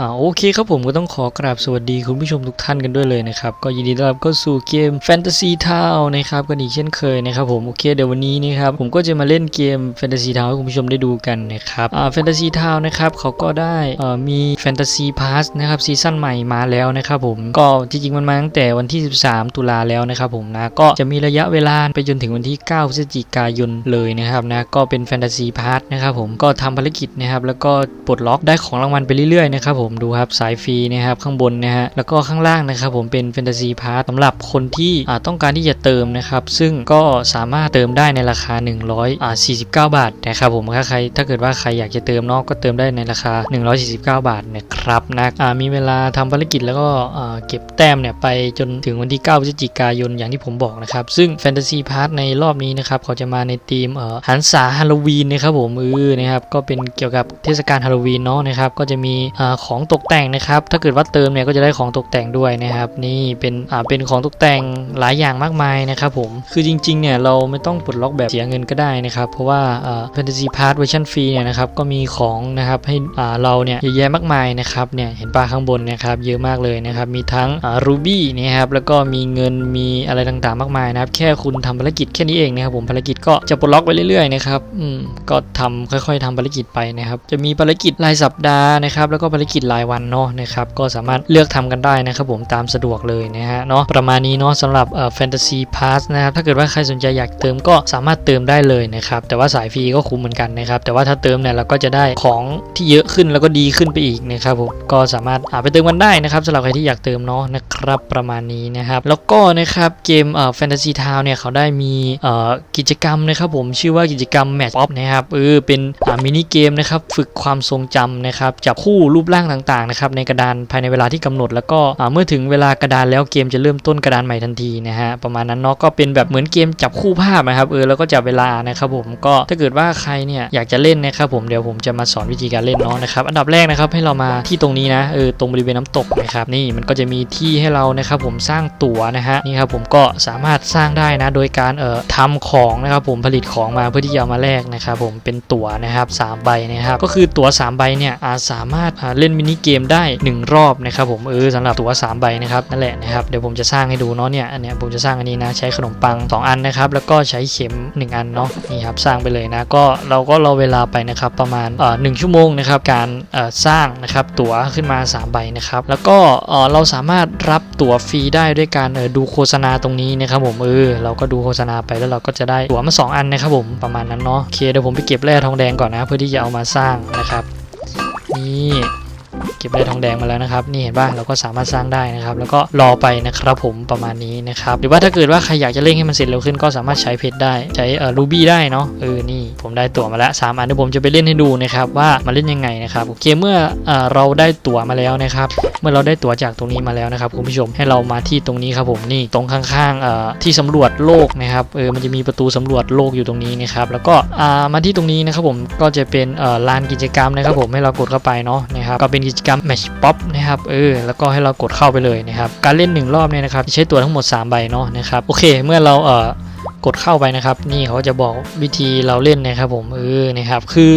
อ่าโอเคครับผมก็ต้องขอกราบสวัสดีคุณผู้ชมทุกท่านกันด้วยเลยนะครับ ก็ยินดีต้อนรับเข้าสู่เกม Fantasy Town นะครับกันอีกเช่นเคยนะครับผมโอเคเดี๋ยววันนี้นะครับผมก็จะมาเล่นเกม Fantasy Town ให้คุณผู้ชมได้ดูกันนะครับอ่า Fantasy Town นะครับเขาก็ได้อ่อมี Fantasy Pass นะครับซีซั่นใหม่มาแล้วนะครับผมก็ที่จริงมันมาตั้งแต่วันที่ 13 ตุลาแล้วนะครับผมนะก็จะมีระยะเวลาไปจนถึงวันที่9พฤศจิกายนเลยนะครับนะก็เป็น Fantasy Pass นะครับผมก็ทำภารกิจนะครับแล้วก็ปลดล็อกได้ของรางวัลไปเรื่อยๆนะครับผมมดูครับสายฟรีนะครับข้างบนนะฮะแล้วก็ข้างล่างนะครับผมเป็น Fantasy Pass สำหรับคนที่ต้องการที่จะเติมนะครับซึ่งก็สามารถเติมได้ในราคา 149 บาทนะครับผมถ้าใครถ้าเกิดว่าใครอยากจะเติมนาะก็เติมได้ในราคา 149 บาทนะครับนะมีเวลาทำภารกิจแล้วก็เก็บแต้มเนี่ยไปจนถึงวันที่ 9พฤศจิกายนอย่างที่ผมบอกนะครับ ซึ่ง Fantasy Pass ในรอบนี้นะครับเขาจะมาในธีมหันษาฮาโลวีนนะครับผมเออนะครับก็เป็นเกี่ยวกับเทศกาลฮาโลวีนเนาะนะครับก็จะมีอ่าของตกแต่งนะครับ ถ้าเกิดว่าเติมเนี่ยก็จะได้ของตกแต่งด้วยนะครับ นี่เป็นอ่าเป็นของตกแต่งหลายอย่างมากมายนะครับผมคือจริงๆเนี่ยเราไม่ต้องปลดล็อกแบบเสียเงินก็ได้นะครับเพราะว่าอ่า Fantasy Pass เวอร์ชันฟรีเนี่ยนะครับก็มีของนะครับให้อ่าเราเนี่ยเยอะแยะมากมายนะครับเนี่ยเห็นปลาข้างบนนะครับเยอะมากเลยนะครับมีทั้งอ่ารูบี้นะครับแล้วก็มีเงินมีอะไรต่างๆ มากมายนะครับแค่คุณทำภารกิจแค่นี้เองนะครับผมภารกิจก็จะปลดล็อกไปเรื่อยๆนะครับอืมก็ทำค่อย ๆทำภารกิจไปนะครับจะมีภารกิจรายสัปดาห์นะครับแล้วก็ภารกิจรายวันเนาะนะครับก็สามารถเลือกทำกันได้นะครับผมตามสะดวกเลยนะฮะเนาะประมาณนี้เนาะสำหรับเอ่อ Fantasy Pass นะครับถ้าเกิดว่าใครสนใจอยากเติมก็สามารถเติมได้เลยนะครับแต่ว่าสายฟรีก็คุ้มเหมือนกันนะครับแต่ว่าถ้าเติมเนี่ยเราก็จะได้ของที่เยอะขึ้นแล้วก็ดีขึ้นไปอีกนะครับผมก็สามารถหาไปเติมกันได้นะครับสำหรับใครที่อยากเติมเนาะนะครับประมาณนี้นะครับแล้วก็นะครับเกมเอ่อ Fantasy Town เนี่ยเขาได้มีเอ่อกิจกรรมนะครับผมชื่อว่ากิจกรรม Match Pop นะครับเออเป็นมินิเกมนะครับฝึกความทรงจำนะครับจับคู่รูปร่างต่างๆนะครับในกระดานภายในเวลาที่กำหนด แล้วก็เมื่อถึงเวลากระดานแล้วเกมจะเริ่มต้นกระดานใหม่ทันทีนะฮะประมาณนั้นเนาะก็เป็นแบบเหมือนเกมจับคู่ภาพนะครับเออแล้วก็จับเวลานะครับผมก็ถ้าเกิดว่าใครเนี่ยอยากจะเล่นนะครับผมเดี๋ยวผมจะมาสอนวิธีการเล่นเนาะนะครับอันดับแรกนะครับให้เรามาที่ตรงนี้นะเออตรงบริเวณน้ำตกนะครับนี่มันก็จะมีที่ให้เรานะครับผมสร้างตั๋วนะฮะนี่ครับผมก็สามารถสร้างได้นะโดยการเอ่อทำของนะครับผมผลิตของมาเพื่อที่จะมาแลกนะครับผมเป็นตั๋วนะครับสามใบนะครับก็คือตั๋วสามใบเนี่ยอาสามารถเล่นมินิเกมได้หนึ่งรอบนะครับผมเออสำหรับตั๋วสามใบนะครับนั่นแหละนะครับเดี๋ยวผมจะสร้างให้ดูเนาะเนี่ยอันเนี้ยผมจะสร้างอันนี้นะใช้ขนมปังสองอันนะครับแล้วก็ใช้เข็มหนึ่งอันเนาะนี่ครับสร้างไปเลยนะก็เราก็รอเวลาไปนะครับประมาณเอ่อหนึ่งชั่วโมงนะครับการเอ่อสร้างนะครับตั๋วขึ้นมาสามใบนะครับแล้วก็เอ่อเราสามารถรับตั๋วฟรีได้ด้วยการเออดูโฆษณาตรงนี้นะครับผมเออเราก็ดูโฆษณาไปแล้วเราก็จะได้ตั๋วมาสองอันนะครับผมประมาณนั้นเนาะโอเคเดี๋ยวผมไปเก็บแร่ทองแดงก่อนนะ เพื่อที่จะเอามาสร้างนะครับนี่ ก็บได้ทองแดงมาแล้วนะครับนี่เห็นป่ะเราก็สามารถสร้างได้นะครับ แล้วก็รอไปนะครับผมประมาณนี้นะครับหรือว่าถ้าเกิดว่าใครอยากจะเร่งให้มันเสร็จเร็วขึ้นก็สามารถใช้เพชรได้ใช้เอ่อรูบี้ได้เนาะเออนี่ ได้ตั๋วมาแล้วสามอันเดี๋ยวผมจะไปเล่นให้ดูนะครับว่ามาเล่นยังไงนะครับโอเคเมื่อเราได้ตั๋วมาแล้วนะครับเมื่อเราได้ตั๋วจากตรงนี้มาแล้วนะครับคุณผู้ชมให้เรามาที่ตรงนี้ครับผมนี่ตรงข้างๆที่สำรวจโลกนะครับเออมันจะมีประตูสำรวจโลกอยู่ตรงนี้นะครับแล้วก็มาที่ตรงนี้นะครับผมก็จะเป็นลานกิจกรรมนะครับผมให้เรากดเข้าไปเนาะนะครับก็เป็นกิจกรรม Match Pop นะครับเออแล้วก็ให้เรากดเข้าไปเลยนะครับการเล่นหนึ่งรอบเนี่ยนะครับใช้ตั๋วทั้งหมด 3 ใบเนาะนะครับโอเค เมื่อเราเอ่อ กดเข้าไปนะครับ นี่เขาจะบอกวิธีเราเล่นนะครับผมเออนะครับคือ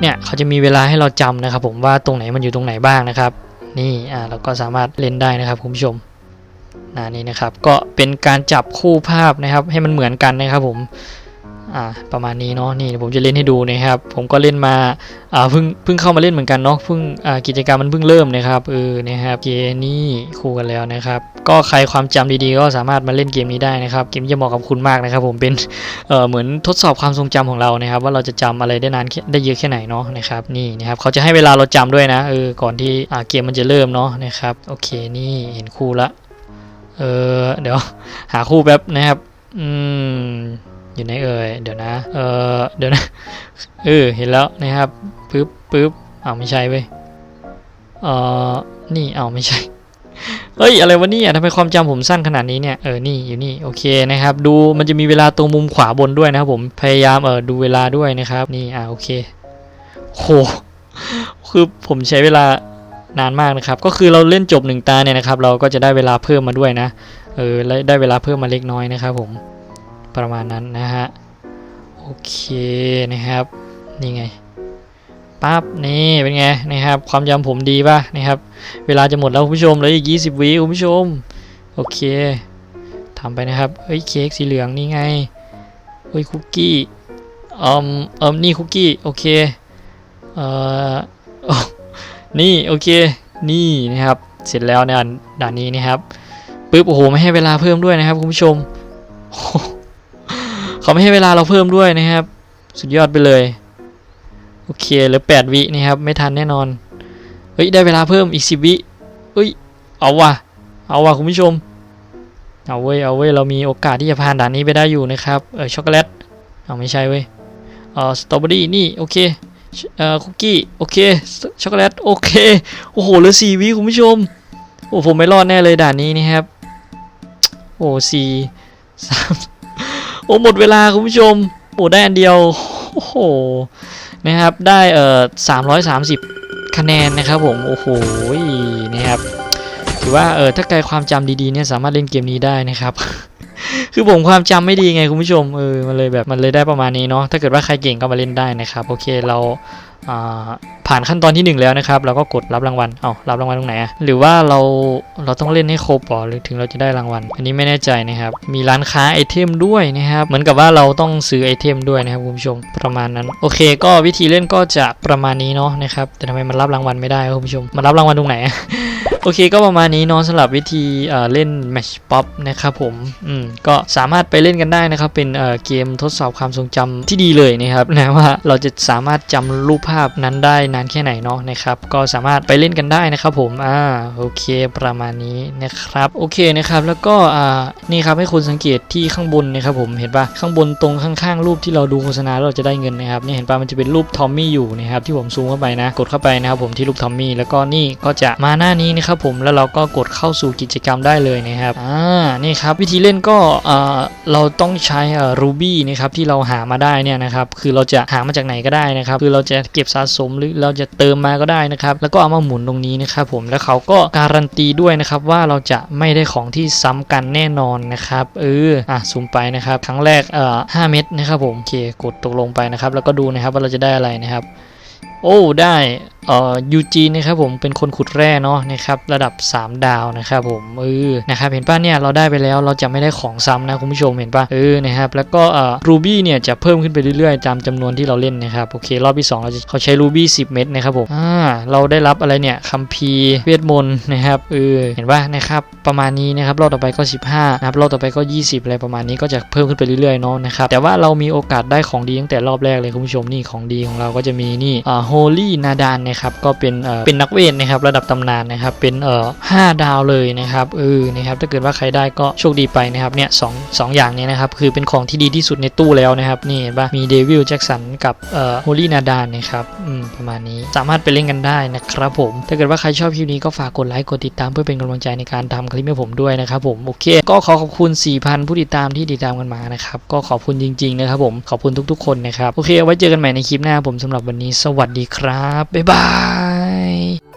เนี่ยเขาจะมีเวลาให้เราจำนะครับ ผมว่าตรงไหนมันอยู่ตรงไหนบ้างนะครับ นี่อ่าเราก็สามารถเล่นได้นะครับคุณผู้ชมนะนี่นะครับ ก็เป็นการจับคู่ภาพนะครับ ให้มันเหมือนกันนะครับผม อ่าประมาณนี้เนาะนี่ผมจะเล่นให้ดูนะครับ ผมก็เล่นมาอ่าเพิ่งเพิ่งเข้ามาเล่นเหมือนกันเนาะเพิ่งอ่ากิจกรรมมันเพิ่งเริ่มนะครับเออนะครับเกมนี่คู่กันแล้วนะครับ ก็ใครความจำดีๆ ก็สามารถมาเล่นเกมนี้ได้นะครับ เกมจะเหมาะกับคุณมากนะครับ ผมเป็นเออเหมือนทดสอบความทรงจำของเรานะครับ ว่าเราจะจำอะไรได้นานได้เยอะแค่ไหนเนาะนะครับนี่นะครับเขาจะให้เวลาเราจำด้วยนะเออก่อนที่อ่าเกมมันจะเริ่มเนาะนะครับโอเคนี่เห็นคู่ละเออเดี๋ยวหาคู่แป๊บนะครับ อืม อยู่ไหนเอ่ยเดี๋ยวนะ เออเดี๋ยวนะเออเห็นแล้วนะครับปึ๊บปึ๊บอ้าไม่ใช่เว้ยเออนี่อ้าไม่ใช่เฮ้ยอะไรวะเนี่ยทำไมความจำผมสั้นขนาดนี้เนี่ยเออนี่อยู่นี่โอเคนะครับ ดูมันจะมีเวลาตรงมุมขวาบนด้วยนะครับผมพยายามเออดูเวลาด้วยนะครับ นี่อ่าโอเคโหคือผมใช้เวลานานมากนะครับ ก็คือเราเล่นจบหนึ่งตาเนี่ยนะครับ เราก็จะได้เวลาเพิ่มมาด้วยนะเออได้เวลาเพิ่มมาเล็กน้อยนะครับผม ประมาณนั้นนะฮะ โอเคนะครับ นี่ไงปั๊บนี่เป็นไงนะครับ ความจำผมดีป่ะนะครับ เวลาจะหมดแล้วคุณผู้ชมเหลืออีก 20 วิคุณผู้ชม โอเคทำไปนะครับเฮ้ยเค้กสีเหลืองนี่ไงเฮ้ยคุกกี้เอ่มเอ่มนี่คุกกี้โอเคเอ่อนี่โอเคนี่นะครับ เสร็จแล้วในด่านด่านี้นะครับปึ๊บโอ้โหไม่ให้เวลาเพิ่มด้วยนะครับคุณผู้ชม เขาไม่ให้เวลาเราเพิ่มด้วยนะครับ สุดยอดไปเลย โอเคเหลือแปดวินะครับ ไม่ทันแน่นอน เฮ้ย ได้เวลาเพิ่มอีกสิบวิเฮ้ย เอาว่ะ เอาว่ะคุณผู้ชม เอาเว้ย เอาเว้ย เรามีโอกาสที่จะผ่านด่านนี้ไปได้อยู่นะครับ เออ ช็อกโกแลต เอาไม่ใช่เว้ย เออสตรอเบอรี่ นี่ โอเค เออคุกกี้ โอเค ช็อกโกแลต โอเค โอ้โห เหลือสี่วิคุณผู้ชม โอ้ผมไม่รอดแน่เลยด่านนี้นี่ครับ โอ้สี่สาม อ้หมดเวลาคุณผู้ชมโอ้ได้อันเดียวโอ้โหนะครับได้เอ่อสามร้อยสามสิบคะแนนนะครับผมโอ้โหนะครับถือว่าเออถ้าใครความจำดีๆเนี่ยสามารถเล่นเกมนี้ได้นะครับ คือผมความจำไม่ดีไงคุณผู้ชมเออมันเลยแบบมันเลยได้ประมาณนี้เนาะถ้าเกิดว่าใครเก่งก็มาเล่นได้นะครับโอเคเรา ผ่านขั้นตอนที่หนึ่งแล้วนะครับเราก็กดรับรางวัลเอารับรางวัลตรงไหนหรือว่าเราเราต้องเล่นให้ครบหรอหรือถึงเราจะได้รางวัล อันนี้ไม่แน่ใจนะครับมีร้านค้าไอเทมด้วยนะครับเหมือนกับว่าเราต้องซื้อไอเทมด้วยนะครับคุณผู้ชมประมาณนั้น โอเค ก็วิธีเล่นก็จะประมาณนี้เนาะนะครับแต่ทำไมมันรับรางวัลไม่ได้คุณผู้ชมมันรับรางวัลตรงไหน โอเคก็ประมาณนี้นาะสำหรับวิธีเล่น Match Pop นะครับผมอืมก็สามารถไปเล่นกันได้นะครับ เป็นเกมทดสอบความทรงจำที่ดีเลยนะครับนะว่าเราจะสามารถจำรูปภาพนั้นได้นานแค่ไหนเนาะนะครับ ก็สามารถไปเล่นกันได้นะครับผมอ่าโอเคประมาณนี้นะครับ โอเคนะครับแล้วก็อ่านี่ครับให้คุณสังเกตที่ข้างบนนะครับผมเห็นปะข้างบนตรงข้างๆ รูปที่เราดูโฆษณาเราจะได้เงินนะครับนี่เห็นปะมันจะเป็นรูปทอมมี่อยู่นะครับที่ผมซูมเข้าไปนะ กดเข้าไปนะครับผมที่รูปทอมมี่แล้วก็นี่ก็จะมาหน้านี้นะครับผมแล้วเราก็กดเข้าสู่กิจกรรมได้เลยนะครับอ่านี่ครับวิธีเล่นก็อ่าเราต้องใช้รูบี้นะครับที่เราหามาได้เนี่ยนะครับคือเราจะหามาจากไหนก็ได้นะครับคือเราจะเก็บสะสมหรือเราจะเติมมาก็ได้นะครับแล้วก็เอามาหมุนตรงนี้นะครับผมแล้วเขาก็การันตีด้วยนะครับว่าเราจะไม่ได้ของที่ซ้ำกันแน่นอนนะครับเอออะซูมไปนะครับครั้งแรกเอ่อ5เม็ดนะครับผมโอเคกดตกลงไปนะครับแล้วก็ดูนะครับว่าเราจะได้อะไรนะครับ โอ้ได้เอ่อยูจีนะครับผมเป็นคนขุดแร่เนาะนะครับระดับ 3 ดาวนะครับผมเออนะครับเห็นป่ะเนี่ยเราได้ไปแล้วเราจะไม่ได้ของซ้ำนะคุณผู้ชมเห็นป่ะเออนะครับแล้วก็เอ่อรูบี้เนี่ยจะเพิ่มขึ้นไปเรื่อยๆตามจำนวนที่เราเล่นนะครับโอเครอบที่2เราจะเขาใช้รูบี้10 เม็ดนะครับผมอ่าเราได้รับอะไรเนี่ยคัมภีร์เวทมนต์นะครับเออเห็นป่ะนะครับประมาณนี้นะครับรอบต่อไปก็ 15นะครับรอบต่อไปก็ 20 อะไรประมาณนี้ก็จะเพิ่มขึ้นไปเรื่อยๆเนาะนะครับแต่ว่าเรามีโอกาสได้ของดีตั้งแต่รอบแรกเลยคุณผู้ชมนี่ของดีของเราก็จะมีนี่อ่าโฮลี่นาดานนะครับก็เป็นเป็นนักเวทนะครับระดับตำนานนะครับเป็นเอ่อห้าดาวเลยนะครับเออนะครับถ้าเกิดว่าใครได้ก็โชคดีไปนะครับเนี่ยสองสองอย่างเนี้นะครับคือเป็นของที่ดีที่สุดในตู้แล้วนะครับนี่เห็นปะมีเดวิลแจ็คสันกับเอ่อโฮลี่นาดานนะครับอืมประมาณนี้สามารถไปเล่นกันได้นะครับผมถ้าเกิดว่าใครชอบคลิปนี้ก็ฝากกดไลค์กดติดตามเพื่อเป็นกำลังใจในการทำคลิปให้ผมด้วยนะครับผมโอเค ก็ขอขอบคุณ 4,000 ผู้ติดตามที่ติดตามกันมานะครับก็ขอบคุณจริงๆนะครับผมขอบคุณทุกๆคนนะครับโอเคไว้เจอกันใหม่ในคลิปหน้าผมสำหรับวันนี้สวัสดีครับ บ๊ายบาย